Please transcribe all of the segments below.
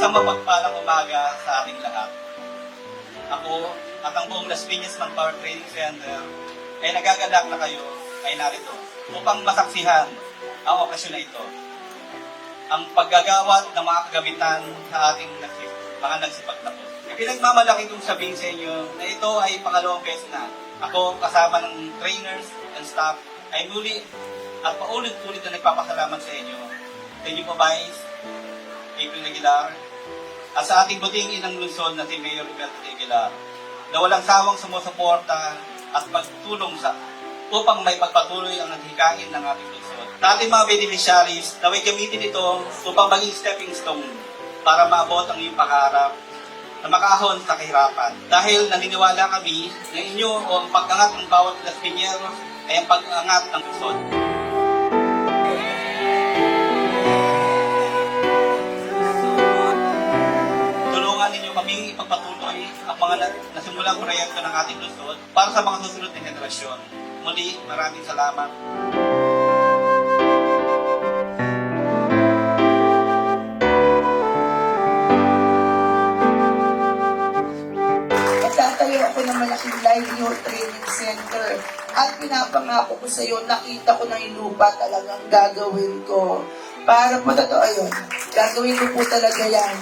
Isang mapagpalang umaga sa ating lahat. Ako at ang buong Las Piñas Manpower Training Center ay nagagalak na kayo ay narito upang masaksihan ang okasyon na ito. Ang paggagawat ng mga kagamitan sa ating nagsip, mga nagsipagtapos. Ipinagmamalaki kong sabihin sa inyo na ito ay pangalawang beses na ako kasama ng trainers and staff ay muli at paulit-ulit na nagpapasalamat sa inyo. Thank you po, Vice. April Aguilar, at sa ating buting inang lungsod na si Mayor Roberto Aguilar, na walang sawang sumusuporta at pagtulong sa upang may pagpatuloy ang naghikain ng ating lungsod. Sa ating mga beneficiaries, naway gamitin ito upang maging stepping stone para maabot ang iyong pangarap na makahon sa kahirapan. Dahil naniniwala kami na inyo o ang pag-angat ng bawat Las Piñeros ay ang pag-angat ng lungsod. Tulungan ninyo kaming ipagpatuloy ang mga na- nasimulang proyekto ng ating lungsod para sa mga susunod na henerasyon. Muli, maraming salamat. Magtatayo ako ng malaking livelihood training center. At pinapangako ko sa iyo, nakita ko na yung lupa talagang gagawin ko. Para po totoo yun. Gagawin ko po talaga yan.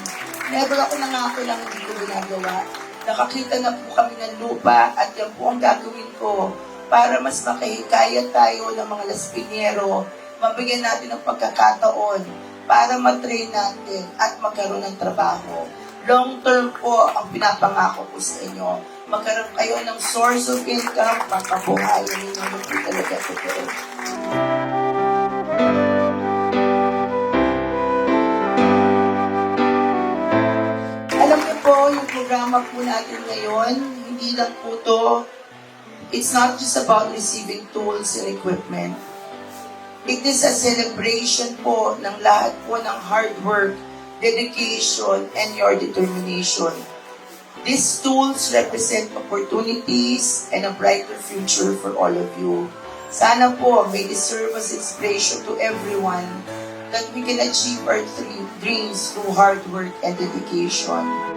Never ako nangako lang hindi ko ginagawa. Nakakita na po kami ng lupa at yan po ang gagawin ko para mas makahikayat tayo ng mga laspinero. Mabigyan natin ng pagkakataon para matrain natin at magkaroon ng trabaho long term po ang pinapangako ko sa inyo. Magkaroon kayo ng source of income, makabuhayan ninyo po talaga totoo. Alam niyo po, yung programa po natin ngayon, hindi lang po to, it's not just about receiving tools and equipment. It is a celebration po ng lahat po ng hard work, dedication, and your determination. These tools represent opportunities and a brighter future for all of you. Sana po may they serve as inspiration to everyone that we can achieve our dreams through hard work and dedication.